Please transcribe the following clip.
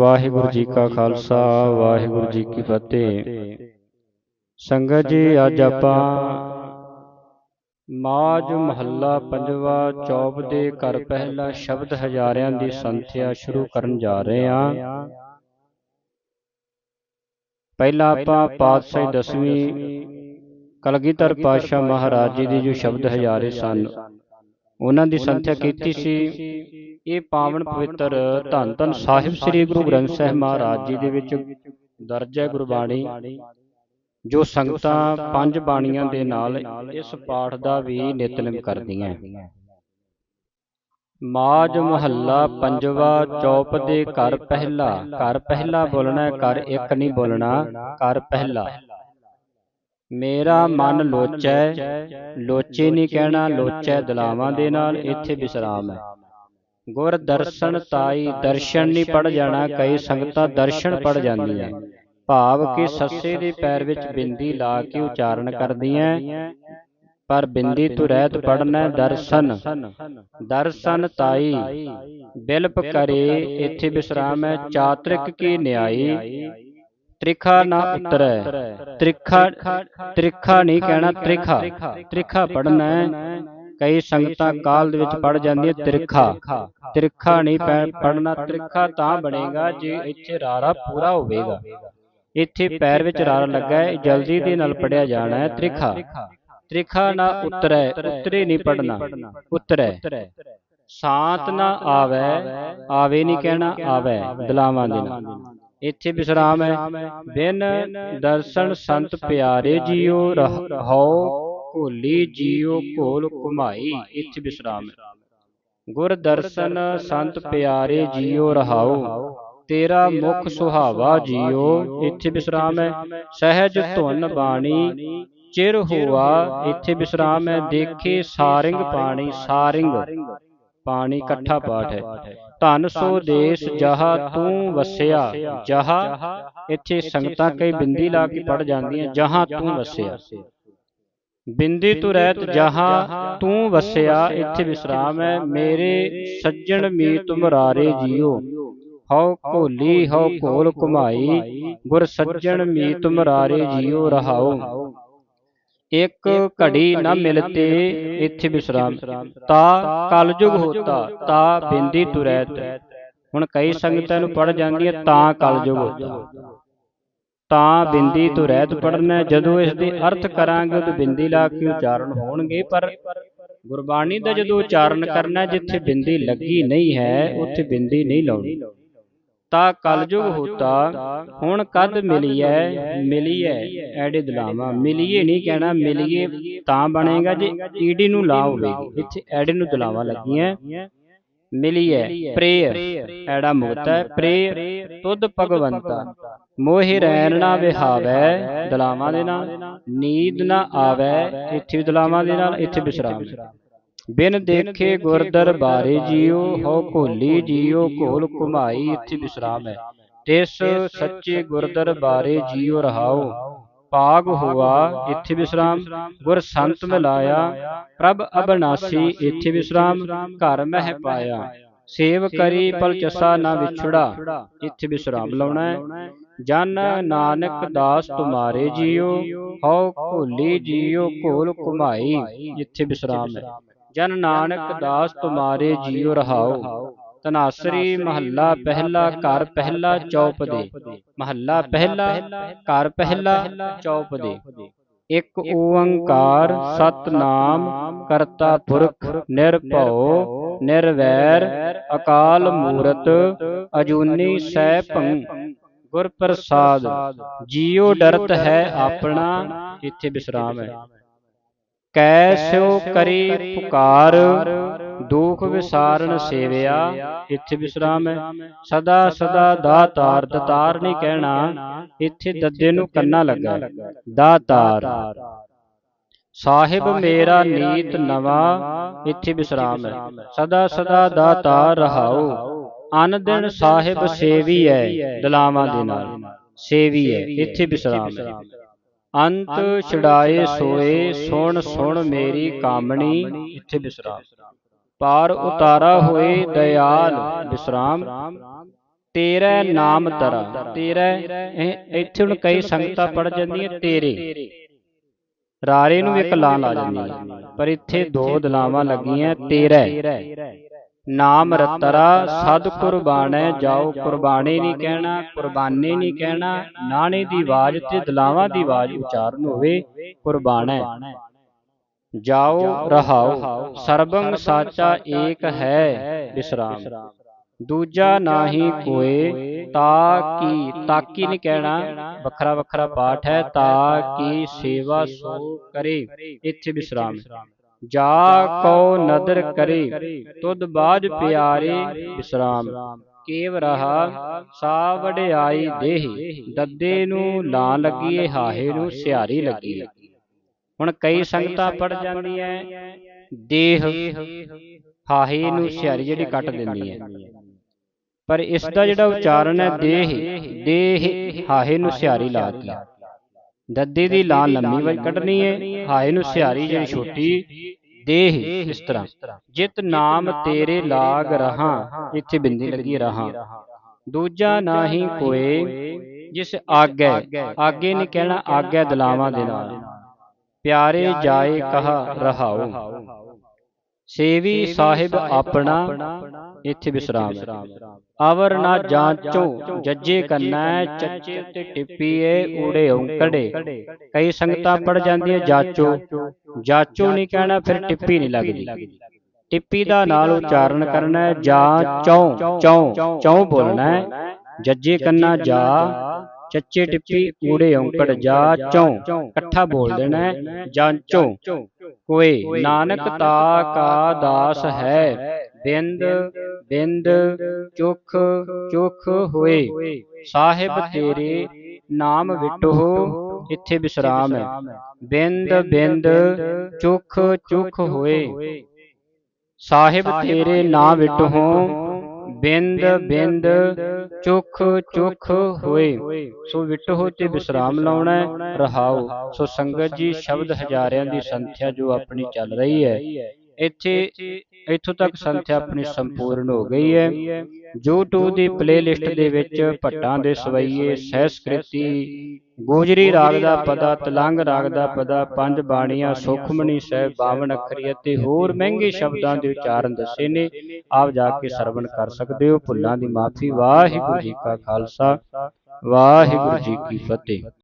ਵਾਹਿਗੁਰੂ ਜੀ ਕਾ ਖਾਲਸਾ ਵਾਹਿਗੁਰੂ ਜੀ ਕੀ ਫਤਿਹ। ਸੰਗਤ ਜੀ ਅੱਜ ਆਪਾਂ ਮਾਜ ਮਹੱਲਾ ਪੰਜਵਾ ਚੌਪ ਦੇ ਘਰ ਪਹਿਲਾ ਸ਼ਬਦ ਹਜ਼ਾਰਿਆਂ ਦੀ ਸੰਥਿਆ ਸ਼ੁਰੂ ਕਰਨ ਜਾ ਰਹੇ ਹਾਂ। ਪਹਿਲਾਂ ਆਪਾਂ ਪਾਤਸ਼ਾਹੀ ਦਸਵੀਂ ਕਲਗੀਧਰ ਪਾਤਸ਼ਾਹ ਮਹਾਰਾਜ ਜੀ ਦੇ ਜੋ ਸ਼ਬਦ ਹਜ਼ਾਰੇ ਸਨ। ਉਹਨਾਂ ਦੀ ਸੰਥਿਆ ਕੀਤੀ ਸੀ। ਇਹ ਪਾਵਨ ਪਵਿੱਤਰ ਧੰਨ ਧੰਨ ਸਾਹਿਬ ਸ੍ਰੀ ਗੁਰੂ ਗ੍ਰੰਥ ਸਾਹਿਬ ਮਹਾਰਾਜ ਜੀ ਦੇ ਵਿੱਚ ਦਰਜ ਹੈ ਗੁਰਬਾਣੀ। ਜੋ ਸੰਗਤਾਂ ਪੰਜ ਬਾਣੀਆਂ ਦੇ ਨਾਲ ਇਸ ਪਾਠ ਦਾ ਵੀ ਨਿਤਨੇਮ ਕਰਦੀਆਂ ਮਾਜ ਮਹੱਲਾ ਪੰਜਵਾ ਚੌਪ ਦੇ ਘਰ ਪਹਿਲਾ। ਘਰ ਪਹਿਲਾ ਬੋਲਣਾ ਘਰ ਇੱਕ ਨਹੀਂ ਬੋਲਣਾ ਘਰ ਪਹਿਲਾ। ਮੇਰਾ ਮਨ ਲੋਚੈ ਲੋਚੇ ਨਹੀਂ ਕਹਿਣਾ ਲੋਚੈ ਦਲਾਵਾਂ ਦੇ ਨਾਲ ਇੱਥੇ ਵਿਸਰਾਮ ਹੈ। ਗੁਰ ਦਰਸ਼ਨ ਤਾਈ ਦਰਸ਼ਨ ਨਹੀਂ ਪੜ ਜਾਣਾ ਕਈ ਸੰਗਤਾਂ ਦਰਸ਼ਨ ਪੜ ਜਾਂਦੀਆਂ। ਭਾਵ ਕਿ ਸੱਸੇ ਦੇ ਪੈਰ ਵਿੱਚ ਬਿੰਦੀ ਲਾ ਕੇ ਉਚਾਰਨ ਕਰਦੀਆਂ। ਪਰ ਬਿੰਦੀ ਤੋਂ ਰਹਿਤ ਪੜਨਾ ਦਰਸ਼ਨ। ਦਰਸ਼ਨ। ਤਾਈ। ਬਿਲਪ ਕਰੇ ਇੱਥੇ ਵਿਸਰਾਮ ਹੈ ਚਾਤ੍ਰਿਕ ਕੀ ਨਿਆਈ। ਤ੍ਰਿਖਾ ਨਾ ਉਤਰੈ। ਤ੍ਰਿਖਾ ਤ੍ਰਿਖਾ ਨਹੀਂ ਕਹਿਣਾ ਤ੍ਰਿਖਾ ਤ੍ਰਿਖਾ। ਪੜਨਾ ਹੈ ਕਈ ਸੰਗਤਾਂ ਕਾਲ ਦੇ ਵਿੱਚ ਪੜ ਜਾਂਦੀਆਂ ਤ੍ਰਿਖਾ। ਤ੍ਰਿਖਾ। ਨਹੀਂ ਪੜਨਾ ਤ੍ਰਿਖਾ ਤਾਂ ਬਣੇਗਾ ਜੇ ਇੱਥੇ ਰਾਰਾ ਪੂਰਾ ਹੋਵੇਗਾ। ਇੱਥੇ ਪੈਰ ਵਿੱਚ ਰਾਰਾ ਲੱਗਾ ਹੈ ਜਲਦੀ ਦੇ ਨਾਲ ਪੜਿਆ ਜਾਣਾ ਹੈ ਤ੍ਰਿਖਾ। ਤ੍ਰਿਖਾ। ਨਾ ਉਤਰੈ ਉਤਰੇ। ਨਹੀਂ ਪੜਨਾ ਉਤਰੈ। ਸਾਤ ਨਾ ਆਵੇ ਆਵੇ। ਨਹੀਂ ਕਹਿਣਾ ਆਵੇ। ਦਲਾਵਾਂ ਦੇ ਨਾਲ। ਇੱਥੇ ਵਿਸਰਾਮ ਹੈ। ਬਿਨ ਦਰਸ਼ਨ ਸੰਤ ਪਿਆਰੇ ਜੀਓ, ਰਹੋ ਭੋਲੀ ਜੀਓ, ਕੋਲ ਘੁਮਾਈ, ਇੱਥੇ ਵਿਸਰਾਮ ਹੈ। ਗੁਰ ਦਰਸ਼ਨ ਸੰਤ ਪਿਆਰੇ ਜੀਓ ਰਹਾਓ ਤੇਰਾ ਮੁਖ ਸੁਹਾਵਾ ਜੀਓ, ਇੱਥੇ ਵਿਸਰਾਮ ਹੈ। ਸਹਿਜ ਧੁਨ ਬਾਣੀ, ਚਿਰ ਹੋਆ, ਇੱਥੇ ਵਿਸਰਾਮ ਹੈ। ਦੇਖੇ ਸਾਰਿੰਗ ਪਾਣੀ, ਸਾਰਿੰਗ। ਪਾਣੀ ਇਕੱਠਾ ਪਾਠ ਹੈ। ਧਨ ਸੋ ਦੇਸ਼ ਜਹਾ ਤੂੰ ਵਸਿਆ। ਜਹਾ ਇੱਥੇ ਸੰਗਤਾਂ ਕਈ ਬਿੰਦੀ ਲਾ ਕੇ ਪੜ ਜਾਂਦੀਆਂ। ਜਹਾ ਤੂੰ ਵਸਿਆ। ਬਿੰਦੀ ਤੋਂ ਰਹਿਤ ਜਹਾ ਤੂੰ ਵਸਿਆ। ਇੱਥੇ ਵਿਸਰਾਮ ਹੈ। ਮੇਰੇ ਸੱਜਣ ਮੀਤ ਮੁਰਾਰੇ ਜੀਓ। ਹਉ ਭੋਲੀ ਹਉ ਭੋਲ ਘੁਮਾਈ। ਗੁਰ ਸੱਜਣ ਮੀਤ ਮੁਰਾਰੇ ਜੀਓ ਰਹਾਓ। ਇੱਕ ਘੜੀ ਨਾ ਮਿਲਤੇ ਇੱਥੇ ਵਿਸਰਾਮ। ਤਾ ਕਲਯੁਗ ਹੋਤਾ ਤਾ ਬਿੰਦੀ ਤੁਰੈਤ ਹੁਣ ਕਈ ਸੰਗਤਾਂ ਨੂੰ ਪੜ ਜਾਂਦੀਆਂ ਤਾਂ ਕਲਯੁਗ ਹੋਤਾ। ਤਾਂ ਬਿੰਦੀ ਤੋਂ ਰਹਿਤ ਪੜਨਾ ਜਦੋਂ ਇਸ ਦੇ ਅਰਥ ਕਰਾਂਗੇ ਉਦੋਂ ਬਿੰਦੀ ਲਾ ਕੇ ਉਚਾਰਨ ਹੋਣਗੇ? ਪਰ ਗੁਰਬਾਣੀ ਦਾ ਜਦੋਂ ਉਚਾਰਨ ਕਰਨਾ ਜਿੱਥੇ ਬਿੰਦੀ ਲੱਗੀ ਨਹੀਂ ਹੈ ਉੱਥੇ ਬਿੰਦੀ ਨਹੀਂ ਲਾਉਣੀ। ਤਾਂ ਕਲਯੁਗ ਹੋਤਾ, ਹੁਣ ਕਦ ਮਿਲੀਐ? ਮਿਲੀਐ। ਐੜੇ ਦਲਾਵਾ, ਮਿਲੀਏ ਨਹੀਂ ਕਹਿਣਾ, ਮਿਲੀਏ ਤਾਂ ਬਣੇਗਾ ਜੇ ਈਡੀ ਨੂੰ ਲਾ ਹੋਵੇਗੀ ਇੱਥੇ ਐੜੇ ਨੂੰ ਦਲਾਵਾ ਲੱਗੀਆਂ ਮਿਲੀਐ, ਪ੍ਰੇਅਰ, ਐੜਾ ਮੁਕਤਾ ਹੈ ਪ੍ਰੇਅਰ, ਤੁਧ ਭਗਵੰਤਾ। ਮੋਹਿ ਰੈਣ ਨਾ ਵਿਹਾਵੈ, ਦਲਾਵਾਂ ਦੇ ਨਾਲ, ਨੀਂਦ ਨਾ ਆਵੈ, ਇੱਥੇ ਦਲਾਵਾਂ ਦੇ ਨਾਲ, ਇੱਥੇ ਵਿਸਰਾਮ। ਬਿਨ ਦੇਖੇ ਗੁਰ ਦਰਬਾਰੇ ਜੀਓ ਹੋ ਭੋਲੀ ਜੀਓ ਘੋਲ ਘੁਮਾਈ ਇੱਥੇ ਵਿਸਰਾਮ ਹੈ ਤਿਸ ਸੱਚੇ ਗੁਰ ਦਰਬਾਰੇ ਜੀਓ ਰਹਾਓ ਪਾਗ ਹੋਆ ਇੱਥੇ ਵਿਸਰਾਮ ਗੁਰ ਸੰਤ ਮਿਲਾਇਆ ਪ੍ਰਭ ਅਬਨਾਸੀ ਇੱਥੇ ਵਿਸਰਾਮ ਘਰ ਮਹਿ ਪਾਇਆ ਸੇਵ ਕਰੀ ਪਲ ਚਸਾ ਨਾ ਵਿਛੜਾ ਇੱਥੇ ਵਿਸਰਾਮ ਲਾਉਣਾ ਹੈ ਜਨ ਨਾਨਕ ਦਾਸ ਤੁਮਾਰੇ ਜੀਓ ਹਉ ਭੋਲੀ ਜੀਓ ਘੋਲ ਘੁਮਾਈ ਇੱਥੇ ਵਿਸਰਾਮ ਹੈ ਜਨ ਨਾਨਕ ਦਾਸ ਤੁਮਾਰੇ ਜੀਉ ਰਹਾਓ। ਤਨਾਸਰੀ ਮਹੱਲਾ ਪਹਿਲਾ ਘਰ ਪਹਿਲਾ ਚੌਪ ਦੇ ਮਹੱਲਾ ਪਹਿਲਾ ਘਰ ਪਹਿਲਾ ਚੌਪ ਦੇ ਇੱਕ ਓੰਕਾਰ ਸਤਨਾਮ ਕਰਤਾ ਪੁਰਖ ਨਿਰਭਉ ਨਿਰਵੈਰ ਅਕਾਲ ਮੂਰਤ ਅਜੂਨੀ ਸੈ ਭੰ ਗੁਰ ਪ੍ਰਸਾਦ ਜੀਉ ਡਰਤ ਹੈ ਆਪਣਾ ਇੱਥੇ ਵਿਸਰਾਮ ਹੈ। ਕੈਸਿਓ ਕਰੀ ਪੁਕਾਰ ਦੁਖ ਵਿਸਾਰਨ ਸੇਵਿਆ ਇੱਥੇ ਵਿਸਰਾਮ ਹੈ। ਸਦਾ ਸਦਾ ਦਾਤਾਰ ਦਤਾਰ ਨਹੀਂ ਕਹਿਣਾ ਇੱਥੇ ਦੱਦੇ ਨੂੰ ਕੰਨਾ ਲੱਗਾ ਦਾਤਾਰ। ਸਾਹਿਬ ਮੇਰਾ ਨੀਤ ਨਵਾ ਇੱਥੇ ਵਿਸਰਾਮ ਹੈ। ਸਦਾ ਸਦਾ ਦਾਤਾਰ ਰਹਾਓ। ਅਨ ਦਿਨ ਸਾਹਿਬ ਸੇਵੀ ਹੈ। ਦਲਾਵਾਂ ਦੇ ਨਾਲ। ਸੇਵੀ ਹੈ। ਇੱਥੇ ਵਿਸਰਾਮ ਹੈ। ਅੰਤ ਛਡਾਏ ਸੋਏ ਸੁਣ ਸੁਣ ਮੇਰੀ ਕਾਮਣੀ ਇੱਥੇ ਵਿਸਰਾਮ ਪਾਰ ਉਤਾਰਾ ਹੋਏ ਦਇਆਲ ਵਿਸਰਾਮ ਤੇਰੇ ਨਾਮ ਤਰਾ। ਤੇਰੇ। ਇੱਥੇ ਹੁਣ ਕਈ ਸੰਗਤਾਂ ਪੜ ਜਾਂਦੀਆਂ ਤੇਰੇ। ਰਾਰੇ ਨੂੰ ਇੱਕ ਲਾਂ ਲਾ ਜਾਂਦੀ ਹੈ ਪਰ ਇੱਥੇ ਦੋ ਦਲਾਵਾਂ ਲੱਗੀਆਂ ਤੇਰੇ। ਨਾਮ ਰਤਰਾ ਸਦ ਕੁਰਬਾਨੈ ਜਾਓ ਕੁਰਬਾਨੀ ਨਹੀਂ ਕਹਿਣਾ ਕੁਰਬਾਨੀ ਨਹੀਂ ਕਹਿਣਾ ਨਾਣੇ ਦੀ ਆਵਾਜ਼ ਤੇ ਦਲਾਵਾਂ ਦੀ ਆਵਾਜ਼ ਉਚਾਰਨ ਹੋਵੇ ਕੁਰਬਾਨੈ ਜਾਓ ਰਹਾਓ ਸਰਬੰ ਸਾਚਾ ਏਕ ਹੈ ਵਿਸਰਾਮ ਦੂਜਾ ਨਾਹੀ ਕੋਏ ਤਾ ਕੀ ਤਾਕੀ ਨਹੀਂ ਕਹਿਣਾ। ਵੱਖਰਾ ਵੱਖਰਾ ਪਾਠ ਹੈ ਤਾ ਕੀ ਸੇਵਾ ਸੋ ਕਰੇ ਇੱਥੇ ਵਿਸਰਾਮ ਜਾ ਕੋ ਨਦਰ ਕਰੇ ਤੁਧ ਬਾਜ ਪਿਆਰੇ ਵਿਸਰਾਮ ਕੇਵ ਰਹਾ ਸਾ ਵਡਿਆਈ ਦੇਹ ਦੱਦੇ ਨੂੰ ਲਾਂ ਲੱਗੀਏ ਹਾਹੇ ਨੂੰ ਸਿਹਾਰੀ ਲੱਗੀਏ। ਹੁਣ ਕਈ ਸੰਗਤਾਂ ਪੜ ਜਾਂਦੀਆਂ ਦੇਹ ਹਾਹੇ ਨੂੰ ਸਿਹਾਰੀ ਜਿਹੜੀ ਕੱਟ ਦਿੰਦੀ ਹੈ ਪਰ ਇਸ ਦਾ ਜਿਹੜਾ ਉਚਾਰਨ ਹੈ ਦੇਹ ਦੇਹ ਹਾਹੇ ਨੂੰ ਸਿਹਾਰੀ ਲਾਤੀ ਦੱਦੇ ਦੀ ਲਾਂ ਲੰਮੀ ਵਾਰ ਕੱਢਣੀ ਹੈ ਹਾਏ ਨੂੰ ਸਿਹਾਰੀ ਜਿਹੜੀ ਛੋਟੀ ਦੇਹ ਇਸ ਤਰ੍ਹਾਂ। ਜਿਤ ਨਾਮ ਤੇਰੇ ਲਾਗ ਰਹਾ ਇੱਥੇ ਬਿੰਦੀ ਲੱਗੀ ਰਹਾ। ਦੂਜਾ ਨਾਹੀ ਕੋਏ ਜਿਸ ਆਗੇ ਆਗੇ ਨਹੀਂ ਕਹਿਣਾ ਆਗੇ ਦਲਾਵਾਂ ਦੇ ਨਾਲ। ਪਿਆਰੇ ਜਾਏ ਕਹਾ ਰਹਾਓ। ਸੇਵੀ ਸਾਹਿਬ ਆਪਣਾ ਇੱਥੇ ਵਿਸਰਾਮ ਅਵਰ ਨਾ ਜਾਂਚੋ ਜੱਜੇ ਕੰਨਾ ਚੱਚੇ ਤੇ ਟਿੱਪੀਏ ਊੜੇ ਔਂਕੜੇ। ਕਈ ਸੰਗਤਾਂ ਪੜ ਜਾਂਦੀਆਂ ਜਾਚੋ। ਜਾਚੋ। ਨਹੀਂ ਕਹਿਣਾ ਫਿਰ ਟਿੱਪੀ ਨਹੀਂ ਲੱਗਦੀ। ਟਿੱਪੀ ਦਾ ਨਾਲ ਉਚਾਰਨ ਕਰਨਾ ਹੈ ਜਾਂ ਚੌ ਚੌ ਚੌ ਬੋਲਣਾ। ਹੈ ਜੱਜੇ ਕੰਨਾ ਜਾ ਚੱਚੇ ਟਿੱਪੀ ਊੜੇ ਔਂਕੜ ਜਾ ਚੌ। ਇਕੱਠਾ ਬੋਲ ਦੇਣਾ ਹੈ ਜਾਂਚੋ ਕੋਏ ਨਾਨਕ ਤਾ ਕਾ ਦਾਸ ਹੈ। ਬਿੰਦ ਬਿੰਦ ਚੁਖ ਚੁਖ ਹੋਏ। ਸਾਹਿਬ ਤੇਰੇ ਨਾਮ ਵਿਟੋ ਇੱਥੇ ਵਿਸਰਾਮ ਹੈ। ਬਿੰਦ ਬਿੰਦ ਚੁਖ ਚੁਖ ਹੋਏ। ਸਾਹਿਬ ਤੇਰੇ ਨਾਮ ਵਿਟੋ। ਬਿੰਦ ਬਿੰਦ, ਚੁਖ ਚੁਖ ਹੋਏ। ਸੋ ਵਿਟੋ ਤੇ ਵਿਸਰਾਮ ਲਾਉਣਾ ਰਹਾਓ। ਸੋ ਸੰਗਤ ਜੀ, ਸ਼ਬਦ ਹਜ਼ਾਰਿਆਂ ਦੀ ਸੰਥਿਆ ਜੋ ਆਪਣੀ ਚੱਲ ਰਹੀ ਹੈ। ਇੱਥੇ ਇੱਥੋਂ ਤੱਕ ਸੰਥਿਆ ਆਪਣੀ ਸੰਪੂਰਨ ਹੋ ਗਈ ਹੈ YouTube ਦੀ ਪਲੇਲਿਸਟ ਦੇ ਵਿੱਚ ਭੱਟਾਂ ਦੇ ਸਵਈਏ ਸਹਿਸਕ੍ਰਿਤੀ ਗੋਜਰੀ ਰਾਗ ਦਾ ਪਦਾ ਤਲੰਗ ਰਾਗ ਦਾ ਪਦਾ ਪੰਜ ਬਾਣੀਆਂ ਸੁਖਮਨੀ ਸਾਹਿਬ 52 ਅੱਖਰੀ ਅਤੇ ਹੋਰ ਮਹਿੰਗੇ ਸ਼ਬਦਾਂ ਦੇ ਉਚਾਰਨ ਦੱਸੇ ਨੇ। ਆਪ ਜਾ ਕੇ ਸਰਵਣ ਕਰ ਸਕਦੇ ਹੋ। ਭੁੱਲਾਂ ਦੀ ਮਾਫੀ। ਵਾਹਿਗੁਰੂ ਜੀ ਕਾ ਖਾਲਸਾ। ਵਾਹਿਗੁਰੂ ਜੀ ਕੀ ਫਤਿਹ।